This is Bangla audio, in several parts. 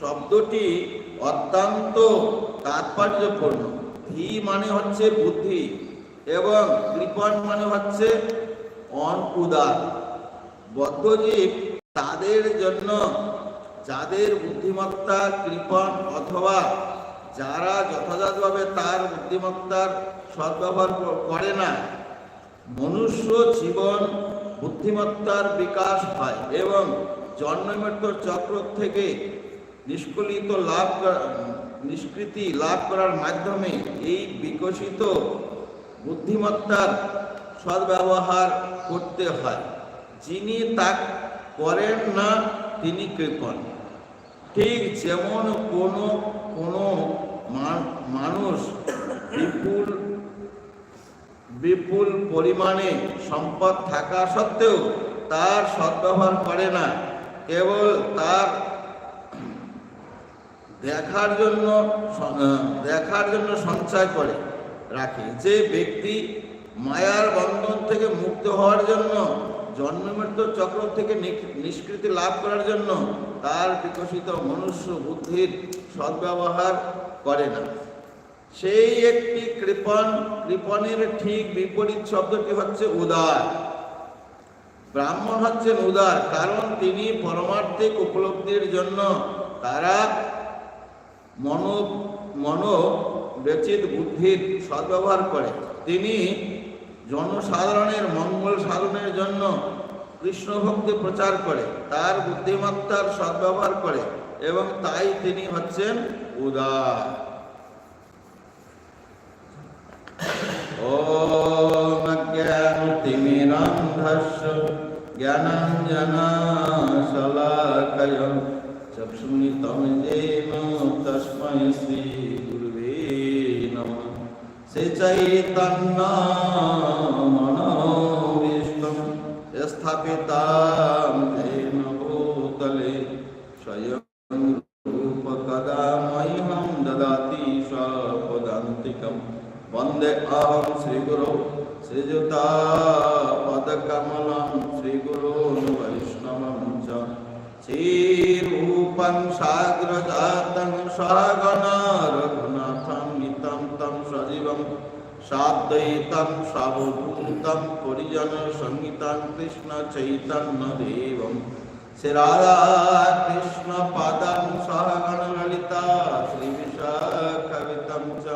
শব্দটি অত্যন্ত তাৎপর্যপূর্ণ। ধি মানে হচ্ছে বুদ্ধি এবং কৃপণ মানে হচ্ছে অন উদার বদ্ধজীব তাদের জন্য যাদের বুদ্ধিমত্তা, কৃপণ অথবা যারা যথাযথভাবে তার বুদ্ধিমত্তার সদ্ব্যবহার করে না, মনুষ্য জীবন বুদ্ধিমত্তার বিকাশ হয় এবং জন্ম মৃত্যুর চক্র থেকে নিষ্কলিত লাভ নিষ্কৃতি লাভ করার মাধ্যমে এই বিকশিত বুদ্ধিমত্তার সদ্ব্যবহার করতে হয়। যিনি তা করেন না, তিনি কৃপণ ঠিক যেমন কোনো কোনো মানুষ বিপুল বিপুল পরিমাণে সম্পদ থাকা সত্ত্বেও তার সদ্ব্যবহার করে না। কেবল তার দেখার জন্য দেখার জন্য সঞ্চয় করে রাখে। যে ব্যক্তি মায়ার বন্ধন থেকে মুক্ত হওয়ার জন্য জন্ম মৃত্যুর চক্র থেকে নিষ্কৃতি লাভ করার জন্য তার বিকশিত মনুষ্য বুদ্ধির সদ্ব্যবহার করে না। সেই একটি কৃপণ, কৃপণের ঠিক বিপরীত শব্দটি হচ্ছে উদার। ব্রাহ্মণ হচ্ছেন উদার, কারণ তিনি পরমার্থিক উপলব্ধির জন্য তারা মনো মনো ব্যচিত বুদ্ধির সদ্ব্যবহার করে তিনি জনসাধারণের মঙ্গল সাধনের জন্য কৃষ্ণ ভক্তি প্রচার করে তার বুদ্ধিমত্তার সদ্ব্যবহার করে এবং তাই তিনি হচ্ছেন উদার ॐ ज्ञानतिमिरान्धस्य ज्ञानाञ्जनाशलाकय चक्षुनितं येन तस्मै गुरुवे नमः। श्रीचैतन्नामनोविष्टं स्थापितां जय। সাদ্বৈতম সাবভূতম পরিজন সংহিতাং কৃষ্ণ চৈতন্য দেবম। শ্রী রাধা কৃষ্ণ পাদম সহগণ ললিতা, শ্রী বিশাখবিতম চ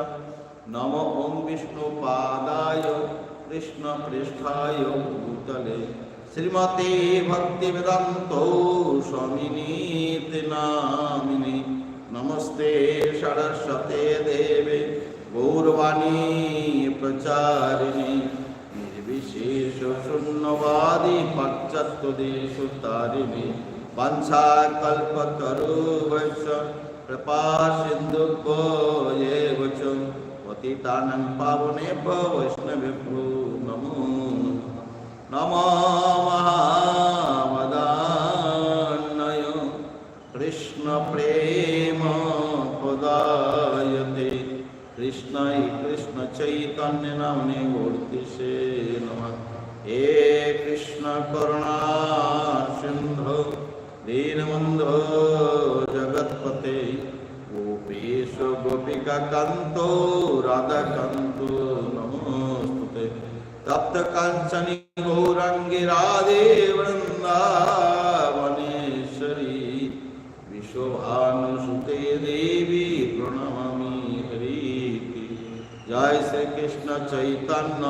নম ওম বিষ্ণু পাদায় কৃষ্ণ পৃষ্ঠায় ভূতলে। শ্রীমতে ভক্তি স্বামিনীতি নামিনী নমস্তে সরস্বতে দেবী। देवे गौरवाणी प्रचारिणि निर्विशेष शून्यवादी पाश्चात्यदेशतारिणि वंशाकल्पतरुभ्यश्च कृपा सिन्धुभ्यो एव च पतितानं पावनेभ्यो वैष्णवेभ्यो नमो नमो महावदान्नय ચૈતન્ય નામની મૂર્તિ છે નમઃ હે કૃષ્ણ કરુણા સિંધુ દીનબંધો જગતપતે ગોપેશ ગોપિકા કાંતો રાધા કાંતો નમસ્તે તપ્ત કાંચની কৃষ্ণ চৈতন্য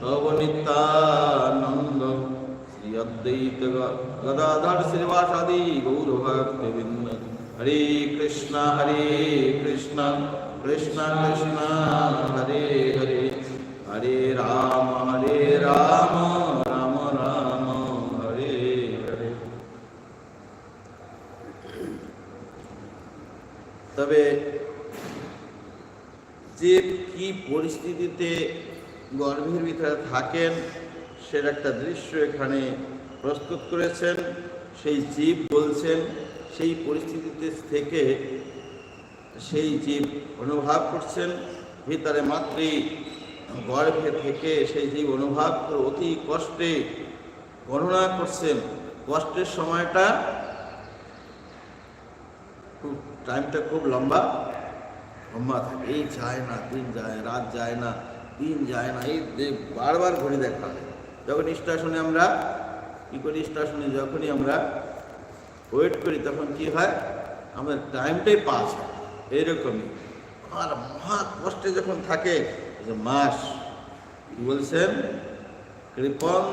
প্রভনিতানন্দ শ্রী অদ্বৈত গদাধর শ্রীবাসাদি, গৌরভক্তবৃন্দ। হরে কৃষ্ণ হরে কৃষ্ণ কৃষ্ণ কৃষ্ণ, হরে হরে। হরে রাম হরে রাম রাম রাম, হরে হরে। তবে যে কি পরিস্থিতিতে গর্ভের ভিতরে থাকেন, সের একটা দৃশ্য এখানে প্রস্তুত করেছেন, সেই জীব বলছেন, সেই পরিস্থিতিতে থেকে সেই জীব অনুভব করছেন, ভিতরে মাতৃ গর্ভে থেকে সেই জীব অনুভব করে অতি কষ্টে গণনা করছেন। কষ্টের সময়টা খুব টাইমটা খুব লম্বা। লম্বা থাকে এই যায় না দিন যায়, রাত যায় না, দিন যায় না, এই বারবার ঘড়ি দেখা হয়। যখন স্টেশনে আমরা, কী করি স্টেশনে, যখনই আমরা ওয়েট করি, তখন কি হয়? আমাদের টাইমটাই পাস হয়। এইরকমই। আর মহা কষ্টে যখন থাকে, যে মাস বলছেন? কৃপন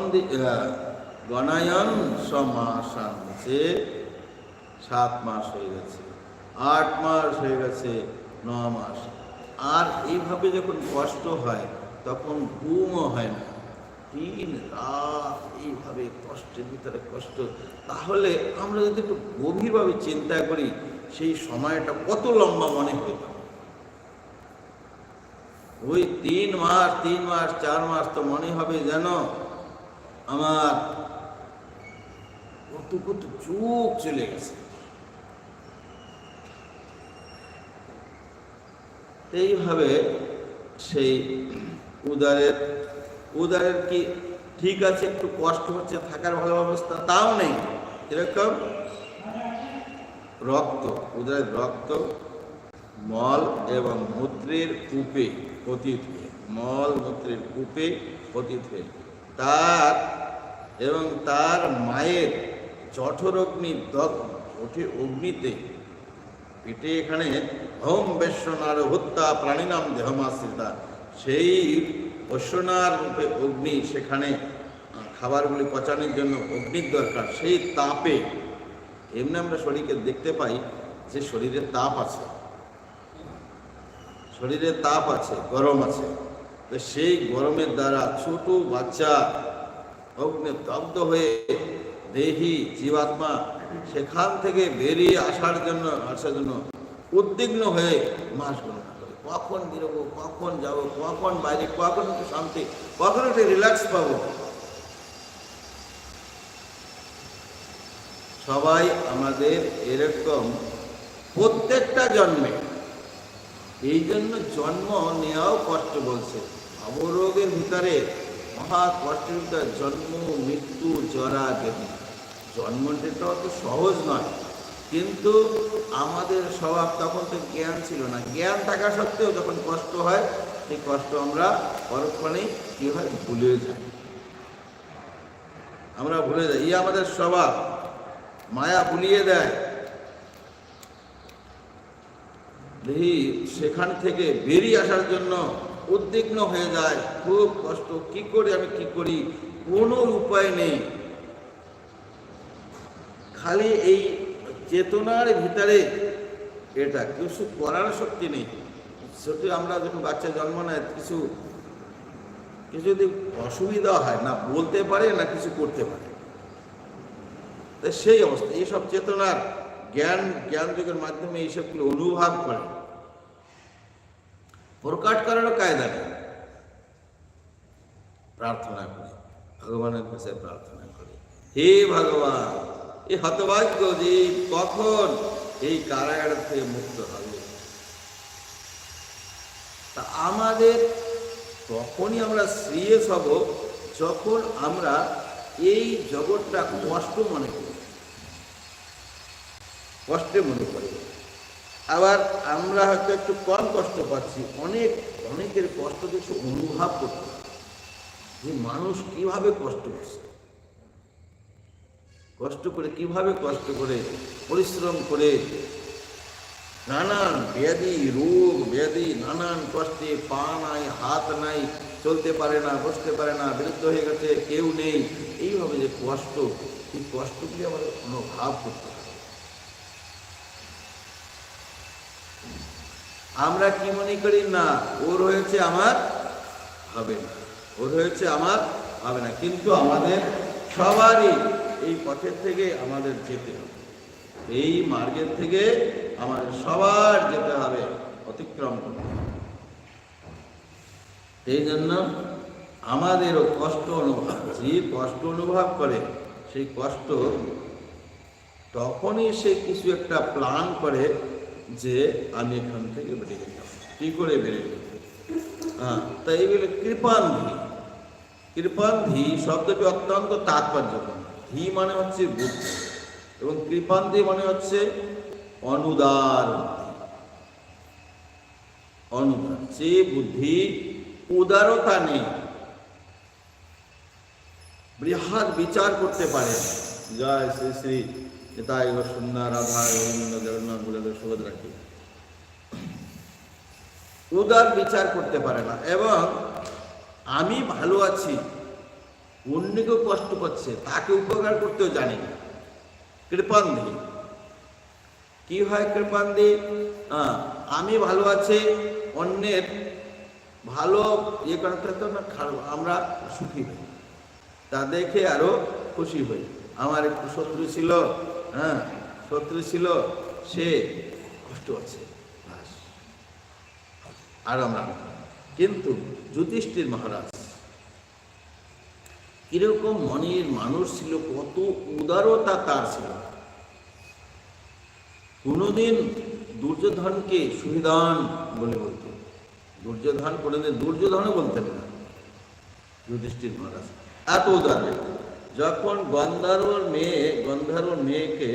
গণায়ন সমাসান সাত মাস হয়ে গেছে, আট মাস হয়ে গেছে ন মাস। আর এইভাবে যখন কষ্ট হয়, তখন ঘুমও হয় না। দিন, রাত এইভাবে কষ্টের ভিতরে কষ্ট। তাহলে আমরা যদি একটু গভীরভাবে চিন্তা করি, সেই সময়টা কত লম্বা মনে হইত ওই তিন মাস তিন মাস, চার মাস তো মনে হবে যেন আমার কত কত চুপ চলে গেছে। এইভাবে সেই উদারের উদারের কি ঠিক আছে? একটু কষ্ট হচ্ছে, থাকার ভালো অবস্থা তাও নেই। এরকম রক্ত, উদারের রক্ত, মল এবং মূত্রের কূপে পতিত হয়ে, মল, মূত্রের কূপে পতিত হয়ে। তার এবং তার মায়ের জঠর অগ্নি দগ্ধ ওঠে অগ্নিতে। পেটে এখানে হোম বেশ্বনার হত্যা প্রাণীনাম দেহমাশ্রিতা সেই অশ্বনার রূপে অগ্নি, সেখানে খাবারগুলি পচানোর জন্য অগ্নির দরকার। সেই তাপে, এমনি আমরা শরীরকে দেখতে পাই যে শরীরে তাপ আছে। শরীরে তাপ আছে, গরম আছে। তো সেই গরমের দ্বারা ছোট বাচ্চা অগ্নি দগ্ধ হয়ে দেহি জীবাত্মা সেখান থেকে বেরিয়ে আসার জন্য আসার জন্য উদ্বিগ্ন হয়ে মাস গণনা করে। কখন বেরোবো, কখন যাব, কখন বাইরে, কখন একটু শান্তি, কখন একটু রিল্যাক্স পাবো? সবাই আমাদের এরকম প্রত্যেকটা জন্মে, এই জন্য জন্ম নেওয়াও কষ্ট বলছে। অবরোগের ভিতরে মহা কষ্টের ভিতরে জন্ম, মৃত্যু, জরা জন্মটা অত সহজ নয়। কিন্তু আমাদের স্বভাব তখন তো জ্ঞান ছিল না। জ্ঞান থাকা সত্ত্বেও যখন কষ্ট হয়, সেই কষ্ট আমরা পরক্ষণেই কী হয়? ভুলে যাই। আমরা ভুলে যাই। এই আমাদের স্বভাব। মায়া ভুলিয়ে দেয়। সেখান থেকে বেরিয়ে আসার জন্য উদ্বিগ্ন হয়ে যায়। খুব কষ্ট। কি করে আমি কি করি? কোনো উপায় নেই। খালি এই চেতনার ভিতরে। এটা কিছু করার শক্তি নেই। সত্যি আমরা যখন বাচ্চা জন্ম নেয়, কিছু কিছু যদি অসুবিধা হয়, না বলতে পারে, না কিছু করতে পারে। তো সেই অবস্থা, এইসব চেতনার জ্ঞান জ্ঞান যুগের মাধ্যমে এইসবগুলো অনুভব করে। প্রকাট করারও কায়দা নেই। প্রার্থনা করে, ভগবানের কাছে প্রার্থনা করে। হে ভগবান! এই হতভাগ্য জীব কখন এই কারাগার থেকে মুক্ত হবে। তা আমাদের তখনই আমরা সিরিয়াস হব যখন আমরা এই জগৎটা কষ্ট মনে করি। কষ্টে মনে করি। আবার আমরা হয়তো একটু কম কষ্ট পাচ্ছি, অনেক, অনেকের কষ্ট কিছু অনুভব করতে যে মানুষ কীভাবে কষ্ট করছে কষ্ট করে, কীভাবে কষ্ট করে, পরিশ্রম করে নানান ব্যাধি, রোগ ব্যাধি, নানান কষ্টে পা নাই, হাত নাই, চলতে পারে না, বসতে পারে না, বিরুদ্ধ হয়ে গেছে, কেউ নেই। এইভাবে যে কষ্ট, এই কষ্টগুলি আমাদের অনুভব করতে হবে আমরা কি মনে করি? না ওর হয়েছে আমার, হবে না। ওর হয়েছে আমার, হবে না। কিন্তু আমাদের সবারই এই পথের থেকে আমাদের যেতে হবে। এই মার্গের থেকে আমাদের সবার যেতে হবে, অতিক্রম করতে হবে। এই জন্য আমাদেরও কষ্ট অনুভব, যে কষ্ট অনুভব করে, সেই কষ্ট তখনই সে কিছু একটা প্ল্যান করে যে আমি এখান থেকে বেরিয়ে যাব কি করে বেরিয়ে যাব হ্যাঁ তাই বলে কৃপান্ধি। কৃপান্ধি শব্দটি অত্যন্ত তাৎপর্যপূর্ণ। ধি মানে হচ্ছে বুদ্ধি এবং কৃপান্তি মানে হচ্ছে অনুদার। অনুদার, যে বুদ্ধি উদারতা নেই, বৃহৎ বিচার করতে পারে। জয় শ্রী শ্রী নিতাই সুন্দর রাধা গোবিন্দ, জগন্নাথ বলে সুভদ্রাকে উদার বিচার করতে পারে না এবং আমি ভালো আছি অন্যকেও কষ্ট পাচ্ছে তাকে উপকার করতেও জানি না। কৃপান্দি কি হয় কৃপান্দি হ্যাঁ, আমি ভালো আছে অন্যের ভালো ইয়ে করাতে তো না খারাপ আমরা সুখী হই। তা দেখে আরও খুশি হই। আমার একটু শত্রু ছিল হ্যাঁ শত্রু ছিল সে কষ্ট আছে। আর আমরা কিন্তু যুধিষ্ঠির মহারাজ কীরকম মনের মানুষ ছিল, কত উদারতা তার ছিল। কোনোদিন দুর্যোধনকে সুবিধান বলে বলতো দুর্যোধন কোনোদিন দুর্যোধনও বলতেন না। যুধিষ্ঠির মহারাজ, এত উদার যখন গন্ধার্বর মেয়ে গন্ধার্বর মেয়েকে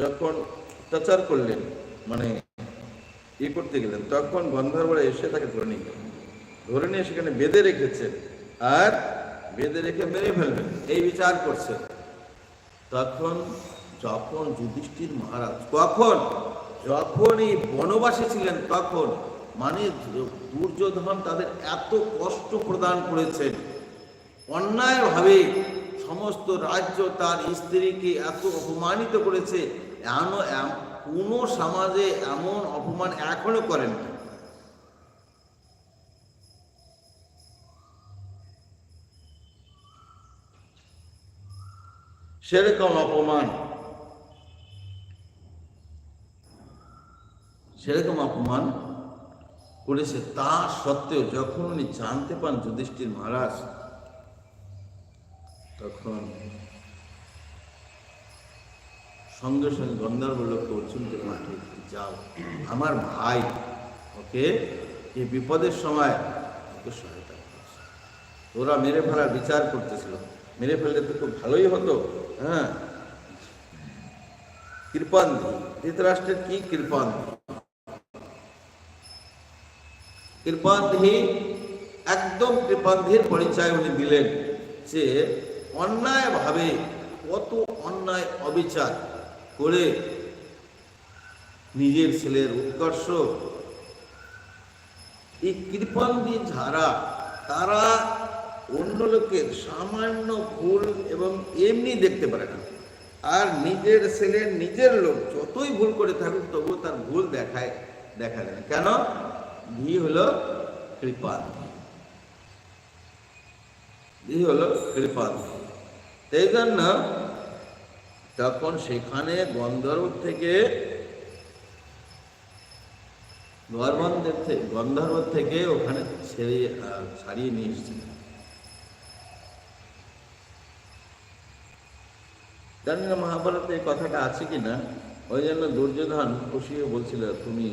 যখন অত্যাচার করলেন মানে ই করতে গেলেন, তখন গন্ধার্বরা এসে তাকে ধরে নিয়ে গেলেন। ধরে নিয়ে সেখানে বেঁধে রেখেছেন। আর বেঁধে রেখে মেরে ফেলবেন এই বিচার করছেন তখন যখন যুধিষ্ঠির মহারাজ, কখন? যখন এই বনবাসে ছিলেন, তখন মানে দুর্যোধন তাদের এত কষ্ট প্রদান করেছেন। অন্যায়ভাবে সমস্ত রাজ্য তার স্ত্রীকে এত অপমানিত করেছে। এমন এম- কোনো সমাজে এমন অপমান এখনও করেন না সেরকম অপমান। সেরকম অপমান করেছে তা সত্ত্বেও যখন উনি জানতে পান যুধিষ্ঠির মহারাজ, তখন সঙ্গে সঙ্গে গন্ধর্ব লোককে অর্জুন করে মাঠে যাও, আমার ভাই ওকে এই বিপদের সময় ওকে সহায়তা করেছে। ওরা মেরে ফেলার বিচার করতেছিল। মেরে ফেললে তো খুব ভালোই হতো। হ্যাঁ। ধৃতরাষ্ট্রের কি কৃপান্তি কৃপান্ধি, একদম কৃপান্ধির পরিচয় উনি দিলেন যে অন্যায়ভাবে কত অন্যায় অবিচার করে নিজের ছেলের উৎকর্ষ, এই কৃপান্দি যারা তারা অন্য লোকের সামান্য ভুল এবং এমনি দেখতে পারে না। আর নিজের ছেলের নিজের লোক যতই ভুল করে থাকুক, তবুও তার ভুল দেখায়, দেখা যায় না। কেন? ঘি হলো কৃপা ঘি। হলো কৃপা সেই জন্য তখন সেখানে গন্ধর্ব থেকে, গর্বন্ধের থেকে, গন্ধর্ব থেকে ওখানে ছেড়ে ছাড়িয়ে নিয়ে এসেছিলেন। জানি না মহাভারতে এই কথাটা আছে কি না। ওই জন্য দুর্যোধন খুশি হয়ে বলছিল, তুমি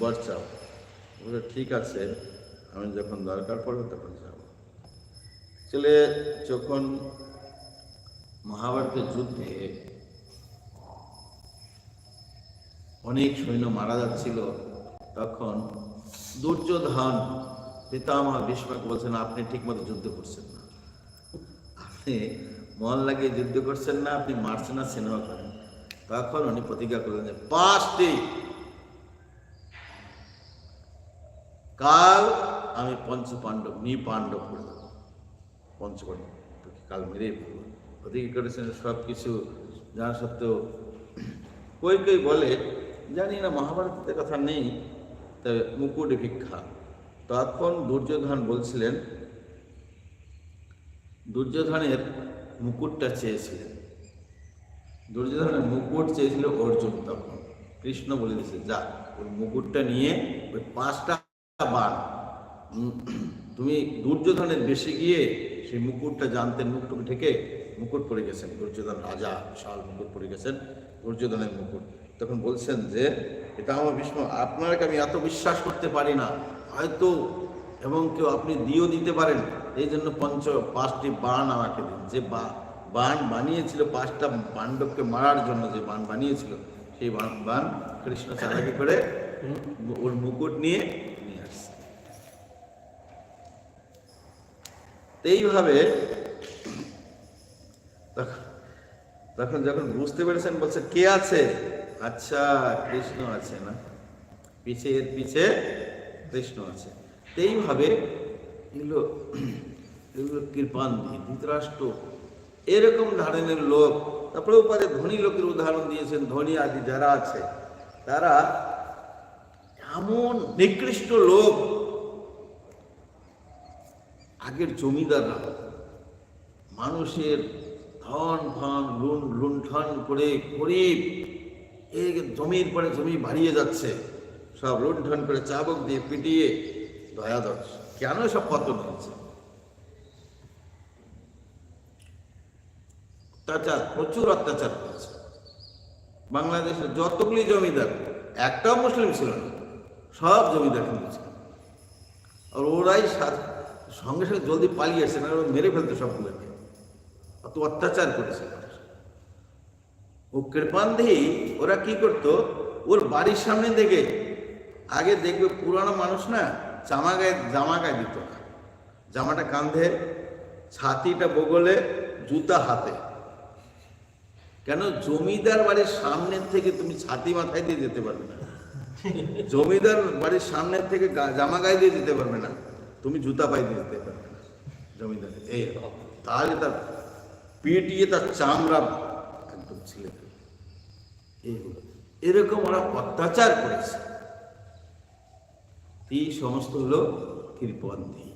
বর চাও। বলে ঠিক আছে, আমি যখন দরকার পড়বে তখন যাব। ছেলে যখন মহাভারতের যুদ্ধে অনেক সৈন্য মারা যাচ্ছিল, তখন দুর্যোধন পিতামহ ভীষ্মকে বলছেন, আপনি ঠিকমতো যুদ্ধ করছেন না। আপনি মন লাগিয়ে যুদ্ধ করছেন না, আপনি মারছেন না সিনেমা করেন। তখন উনি প্রতিজ্ঞা করলেন যে পাঁচটি। কাল আমি পঞ্চ পাণ্ডব নি পাণ্ডব করে দেবো। পঞ্চ পাণ্ডব কাল মেরেই ফেলব। প্রতিজ্ঞা করেছেন সব কিছু জানা সত্ত্বেও কই কই বলে, জানি না, মহাভারতের কথা নেই, তবে মুকুট ভিক্ষা। তখন দুর্যোধন বলছিলেন, দুর্যোধনের মুকুটটা চেয়েছিলেন। দুর্যোধনের মুকুট চেয়েছিল অর্জুন তখন। কৃষ্ণ বলে দিয়েছে যা ওই মুকুটটা নিয়ে ওই পাঁচটা উম, তুমি দুর্যোধনের বেশি গিয়ে সেই মুকুটটা জানতেন মুকুট ঢেকে মুকুট পরে গেছেন। দুর্যোধন রাজা বিশাল মুকুট পরে গেছেন দুর্যোধনের মুকুট। তখন বলছেন যে এটা আমার ভীষ্ম আপনাকে আমি এত বিশ্বাস করতে পারি না। হয়তো এবং কেউ আপনি দিয়েও দিতে পারেন এই জন্য পঞ্চ পাঁচটি বান আমাকে দিন। যে বা বান বানিয়েছিল পাঁচটা পাণ্ডবকে মারার জন্য যে বান বানিয়েছিল, সেই বান বান কৃষ্ণ চালাকি করে ওর মুকুট নিয়ে নিয়ে আসছে। এইভাবে তখন যখন বুঝতে পেরেছেন, বলছে, কে আছে? আচ্ছা কৃষ্ণ আছে না। পিছে এর পিছে কৃষ্ণ আছে। এইভাবে এগুলো এগুলো কৃপান্তি, ধৃতরাষ্ট্র, এরকম ধরনের লোক। তারপরে উপরে ধনী লোকের উদাহরণ দিয়েছেন, ধনী আদি যারা আছে, তারা এমন নিকৃষ্ট লোক। আগের জমিদাররা মানুষের ধন ফন লুন, লুণ্ঠন করে গরিব এই জমির পরে জমি বাড়িয়ে যাচ্ছে। সব লুণ্ঠন করে চাবক দিয়ে পিটিয়ে দয়াদর্শ কেন সব পতন হচ্ছে অত্যাচার, প্রচুর অত্যাচার করেছে। বাংলাদেশের যতগুলি জমিদার, একটাও মুসলিম ছিল না, সব জমিদার ছিল। আর ওরাই সঙ্গে সঙ্গে জলদি পালিয়ে এসছে, না মেরে ফেলতো সবগুলোকে। অত অত্যাচার করেছে। ও কৃপান্ধি, ওরা কি করতো? ওর বাড়ির সামনে দেখে, আগে দেখবে পুরানো মানুষ না জামা গায়ে জামা গায়ে দিত না। জামাটা কাঁধে, ছাতিটা বগলে, জুতা হাতে। কেন? জমিদার বাড়ির সামনের থেকে তুমি ছাতি মাথায় দিয়ে যেতে পারবে না। জমিদার বাড়ির সামনের থেকে জামা গায়ে দিয়ে যেতে পারবে না। তুমি জুতা পায়ে দিয়ে যেতে পারবে না, জমিদার। এই, তাহলে তার পিটিয়ে তার চামড়া একদম ছিলে। এইগুলো এরকম ওরা অত্যাচার করেছে। এই সমস্ত হলো কৃপন্থী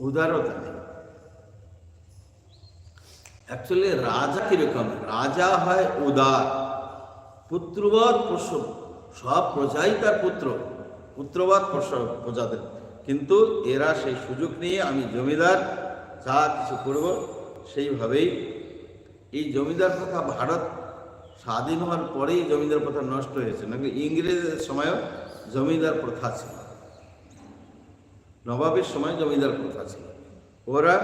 উদারতা নেই। অ্যাকচুয়ালি রাজা কীরকম? রাজা হয় উদার। পুত্রবৎ পোষ্য সব প্রজাই তার পুত্র। পুত্রবৎ পোষ্য- প্রজাদের। কিন্তু এরা সেই সুযোগ নিয়ে আমি জমিদার, যা কিছু করব সেইভাবেই এই জমিদার প্রথা ভারত স্বাধীন হওয়ার পরেই জমিদার প্রথা নষ্ট হয়েছে। নাকি ইংরেজের সময়ও জমিদার প্রথা ছিল। নবাবের সময় জমিদার প্রথা ছিল। ওরা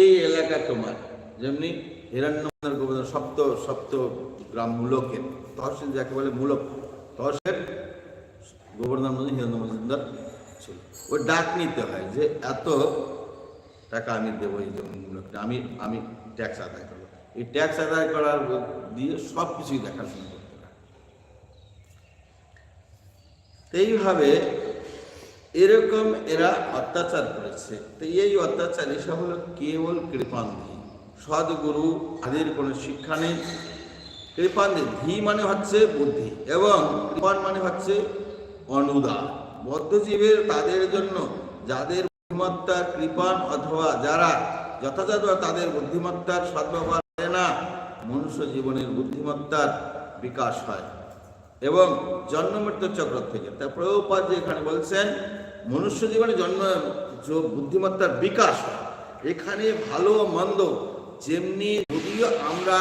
এই এলাকা তোমার, যেমনি হিরণ্যর গোবর্ধন সপ্ত সপ্ত গ্রাম মূলকের, তহসিল যাকে বলে মূলক তহসিল গোবর্ধন মজুম হিরণ্য মজুমদার ছিল। ওই ডাক নিতে হয় যে, এত টাকা আমি দেবো এই জমিগুলোকে আমি আমি ট্যাক্স আদায় করব। এই ট্যাক্স আদায় করার দিয়ে সব কিছুই দেখাশোনা করতে হয় তো এইভাবে এরকম এরা অত্যাচার করেছে। তো এই অত্যাচার এসব হলো কেবল কৃপান্ধি। সদ্গুরু আদির কোনো শিক্ষা নেই। কৃপান্ধি ধি মানে হচ্ছে বুদ্ধি এবং কৃপান মানে হচ্ছে অনুদান। বদ্ধজীবের তাদের জন্য যাদের বুদ্ধিমত্তার কৃপান অথবা যারা যথাযথ তাদের বুদ্ধিমত্তার সদ্ব্যবহার না, মনুষ্য জীবনের বুদ্ধিমত্তার বিকাশ হয়। এবং জন্ম মৃত্যু চক্র থেকে। তা যে এখানে বলছেন, মনুষ্য জীবনে জন্ম বুদ্ধিমত্তার বিকাশ, এখানে ভালো মন্দ, যেমনি যদিও আমরা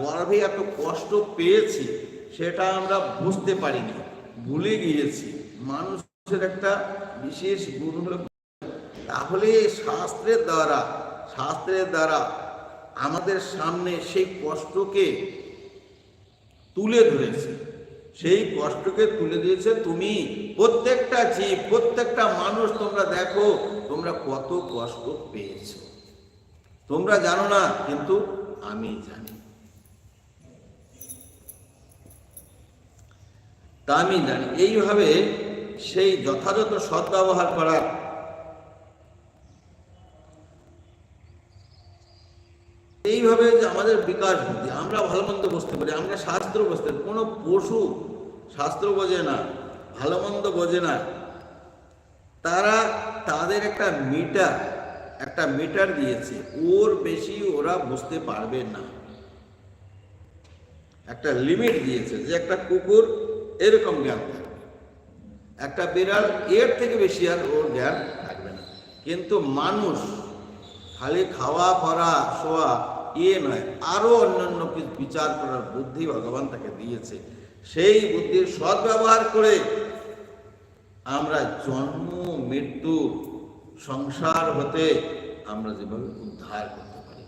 গর্ভে এত কষ্ট পেয়েছি, সেটা আমরা বুঝতে পারিনি, ভুলে গিয়েছি। মানুষের একটা বিশেষ গুণ হলো তাহলে শাস্ত্রের দ্বারা শাস্ত্রের দ্বারা আমাদের সামনে সেই কষ্টকে তুলে ধরেছে। সেই কষ্টকে তুলে দিয়েছে তুমি। প্রত্যেকটা জীব, প্রত্যেকটা মানুষ তোমরা দেখো, তোমরা কত কষ্ট পেয়েছ। তোমরা জানো না, কিন্তু আমি জানি। তা আমি জানি। এইভাবে সেই যথাযথ সদ্ব্যবহার করার এইভাবে যে আমাদের বিকাশ বুদ্ধি, আমরা ভালো মন্দ বুঝতে পারি, আমরা শাস্ত্র বুঝতে পারি, কোনো পশু শাস্ত্র বোঝে না, ভালো মন্দ বোঝে না। তারা তাদের একটা মিটার একটা মিটার দিয়েছে, ওর বেশি ওরা বুঝতে পারবে না। একটা লিমিট দিয়েছে যে একটা কুকুর এরকম জ্ঞান থাকবে। একটা বিড়াল এর থেকে বেশি আর ওর জ্ঞান থাকবে না। কিন্তু মানুষ খালি খাওয়া পরা শোয়া ইয়ে নয় আরও অন্যান্য বিচার করার বুদ্ধি ভগবান তাকে দিয়েছে। সেই বুদ্ধির সদ্ব্যবহার করে আমরা জন্ম, মৃত্যু, সংসার হতে আমরা যেভাবে উদ্ধার করতে পারি।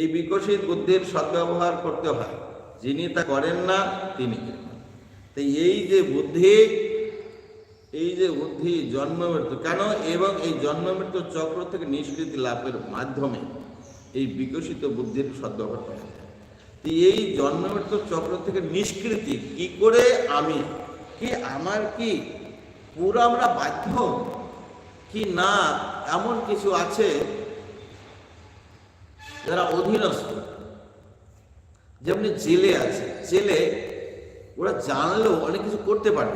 এই বিকশিত বুদ্ধির সদ্ব্যবহার করতে হয়। যিনি তা করেন না, তিনি তাই এই যে বুদ্ধি এই যে বুদ্ধি জন্ম মৃত্যু, কেন এবং এই জন্ম মৃত্যু চক্র থেকে নিষ্কৃতি লাভের মাধ্যমে এই বিকশিত বুদ্ধির সদ্ব্যবহার এই জন্ম মৃত্যু চক্র থেকে নিষ্কৃতি কি করে আমি, কি আমার কি পুরো আমরা বাধ্য? কি না, এমন কিছু আছে যারা অধীনস্থ। যেমনি জেলে আছে, জেলে ওরা জানলেও অনেক কিছু করতে পারে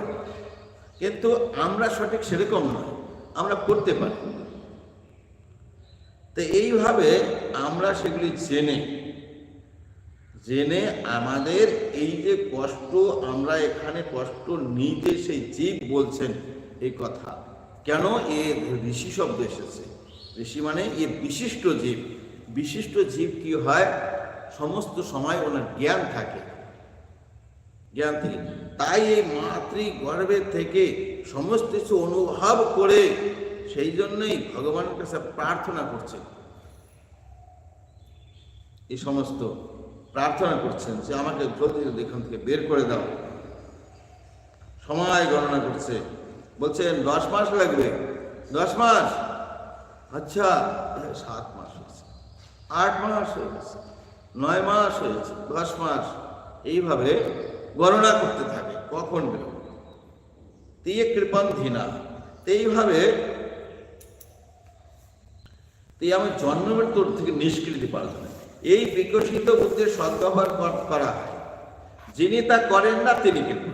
কিন্তু আমরা সঠিক সেরকম নয়, আমরা করতে পারি। তো এইভাবে আমরা সেগুলি জেনে জেনে আমাদের এই যে কষ্ট, আমরা এখানে কষ্ট নিতে সেই জীব বলছেন এই কথা। কেন? এ ঋষি শব্দ এসেছে। ঋষি মানে এ বিশিষ্ট জীব। বিশিষ্ট জীব কি হয়? সমস্ত সময় ওনার জ্ঞান থাকে। জ্ঞান থেকে তাই এই মাতৃ গর্ভের থেকে সমস্ত কিছু অনুভব করে সেই জন্যই ভগবানের কাছে প্রার্থনা করছে। এই সমস্ত প্রার্থনা করছেন যে আমাকে জলদি জলদি এখান থেকে বের করে দাও। সময় গণনা করছে। বলছেন দশ মাস লাগবে। দশ মাস? আচ্ছা সাত মাস হয়েছে। আট মাস হয়ে গেছে। নয় মাস হয়েছে। দশ মাস। এইভাবে গণনা করতে থাকে, কখন বেরোবে দিয়ে কৃপণ ধীনা এইভাবে তাই আমি জন্ম মৃত্যুর থেকে নিষ্কৃতি পালন এই বিকশিত বুদ্ধির সদ্ব্যবহার করা হয়। যিনি তা করেন না, তিনি কিন্তু